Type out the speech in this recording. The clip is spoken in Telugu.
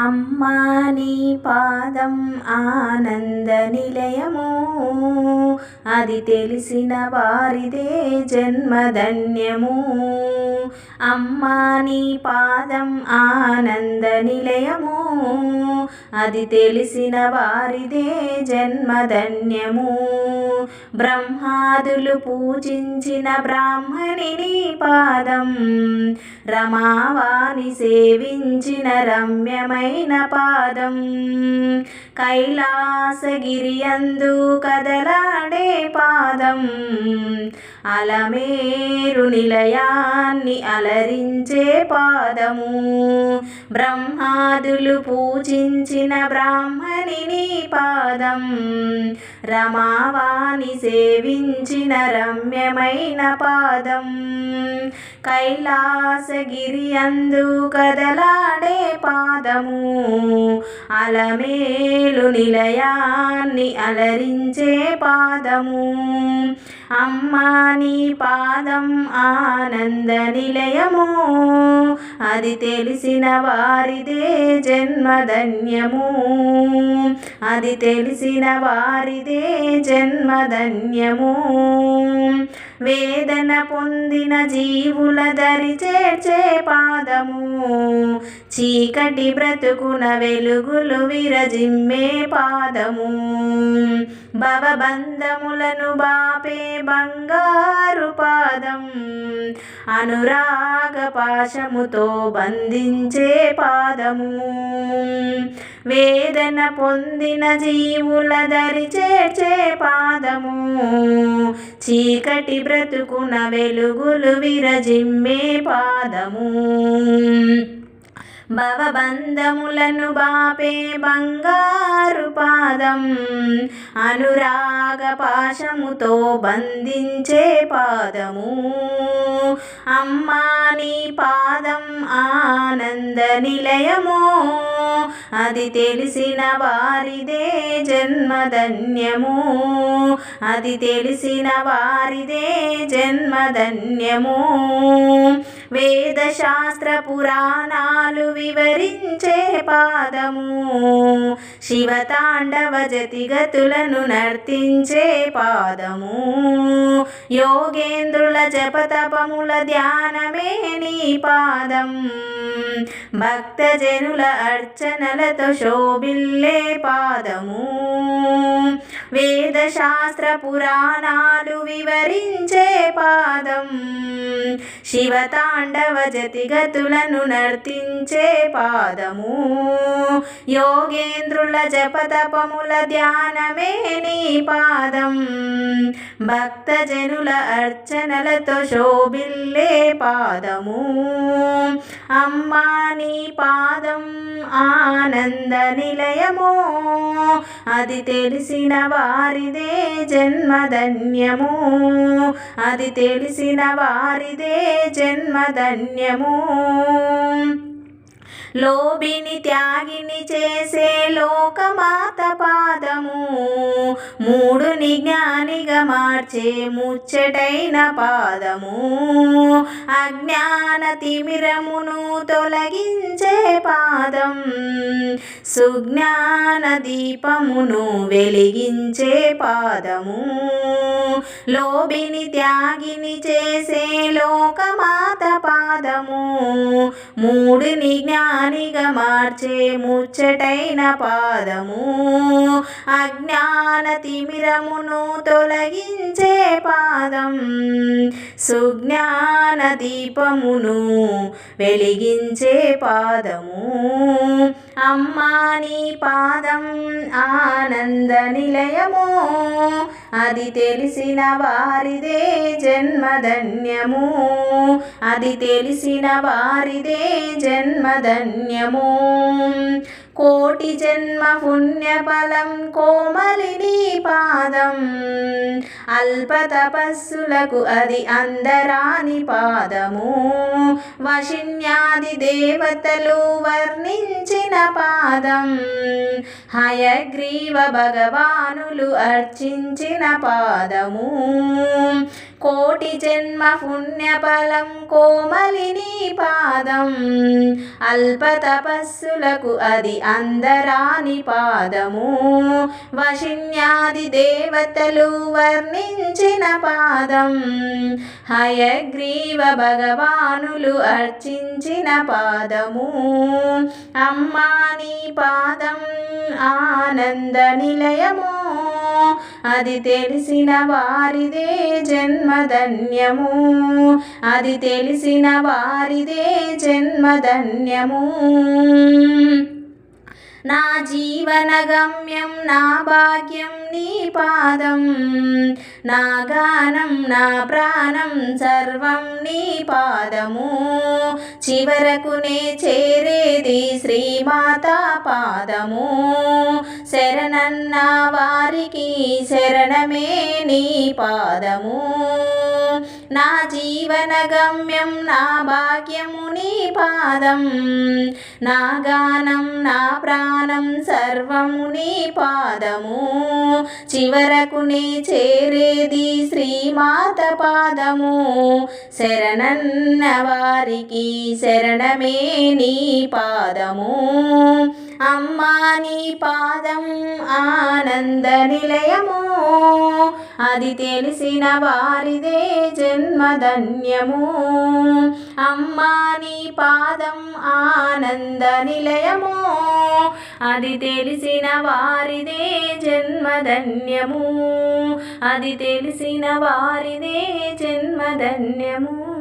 అమ్మా నీ పాదం ఆనంద నిలయము. అది తెలిసిన వారిదే జన్మధన్యము. అమ్మా నీ పాదం ఆనంద నిలయము. అది తెలిసిన వారిదే జన్మధన్యము. బ్రహ్మాదులు పూజించిన బ్రాహ్మణిని పాదం రమావాణి సేవించిన రమ్యమైన పాదం. కైలాసగిరి అందు కదలాడే పాదం. అలమేరు నిలయాన్ని అలరించే పాదము. బ్రహ్మాదులు పూజించిన బ్రాహ్మణిని పాదం. రమావాణి సేవించిన రమ్యమైన పాదం. కైలాసగిరి అందు కదలాడే పాదము. అలమేలు నిలయాన్ని అలరించే పాదము. అమ్మా నీ పాదం ఆనంద నిలయము. అది తెలిసిన వారిదే జన్మధన్యము. అది తెలిసిన వారిదే జన్మధన్యము. వేదన పొందిన జీవుల దరి చేర్చే పాదము. చీకటి బ్రతుకున వెలుగులు విరజిమ్మే పాదము. భవబంధములను బాపే బంగారు పాదం అనురాగ పాశముతో బంధించే పాదము. వేదన పొందిన జీవుల దరి చేర్చే పాదము. చీకటి బ్రతుకున వెలుగులు విరజిమ్మే పాదము. భవబంధములను బాపే బంగారు పాదం. అనురాగ పాశముతో బంధించే పాదము. అమ్మా నీ పాదం ఆనంద నిలయము. అది తెలిసిన వారిదే జన్మధన్యము. అది తెలిసిన వారిదే జన్మధన్యము. వేదశాస్త్ర పురాణాలు వివరించే పాదము. శివతాండవ జతిగతులను నర్తించే పాదము. యోగేంద్రుల జపతపముల ధ్యానమే నీ పాదం. భక్తజనుల అర్చనలతో శోభిల్లే పాదము వేదశాస్త్ర పురాణాలు వివరించే పాదం శివతాండవ జతిగతులను నర్తించే పాదము యోగేంద్రుల జపతపముల ధ్యానమే నీ పాదం భక్తజనుల అర్చనలతో శోభిల్లే పాదము అమ్మా నీ పాదం ఆనంద నిలయము. అది తెలిసిన వారిదే జన్మధన్యము. అది తెలిసిన వారిదే జన్మధన్యము. లోబిని త్యాగిని చేసే లోకమాత పాదం మూడుని జ్ఞానిగా మార్చే ముచ్చటైన పాదము. అజ్ఞాన తిమిరమును తొలగించే పాదం. సుజ్ఞాన దీపమును వెలిగించే పాదము. లోబిని త్యాగిని చేసే లోకమాత పాదము. మూడుని జ్ఞానిగా మార్చే ముచ్చటైన పాదము. అజ్ఞాన తిమిరమును తొలగించే పాదం సుజ్ఞాన దీపమును వెలిగించే పాదము అమ్మా నీ పాదం ఆనంద నిలయము అది తెలిసిన వారిదే జన్మధన్యము అది తెలిసిన వారిదే జన్మధన్యము కోటి జన్మ పుణ్యఫలం కోమలిని పాదం. అల్ప తపస్సులకు అది అందరాని పాదము. వశిన్యాది దేవతలు వర్ణించిన పాదం. హయగ్రీవ భగవానులు అర్చించిన పాదము. కోటి జన్మ పుణ్యఫలం కోమలిని పాదం అల్ప తపస్సులకు అది అందరాని పాదము వశిన్యాది దేవతలు వర్ణించిన పాదం హయగ్రీవ భగవానులు అర్చించిన పాదము అమ్మా నీ పాదం ఆనంద నిలయము అది తెలిసిన వారిదే జన్మధన్యము. అది తెలిసిన వారిదే జన్మధన్యము. నా జీవన గమ్యం నా భాగ్యం నీ పాదం. నా గానం నా ప్రాణం సర్వం నీ పాదము. చివరకు నే చేరేది శ్రీమాత పాదము. శరణన్న వారికి శరణమే నీ పాదము. నా జీవన గమ్యం నా భాగ్యము నీ పాదం. నా గానం నా ప్రాణం సర్వము నీ పాదము. చివరకు నే చేరేది శ్రీమాత పాదము. శరణన్న వారికి శరణమే నీ పాదము. అమ్మా నీ పాదం ఆనంద నిలయము. అది తెలిసిన వారిదే జన్మధన్యము. అమ్మా నీ పాదం ఆనంద నిలయము. అది తెలిసిన వారిదే జన్మధన్యము. అది తెలిసిన వారిదే జన్మధన్యము.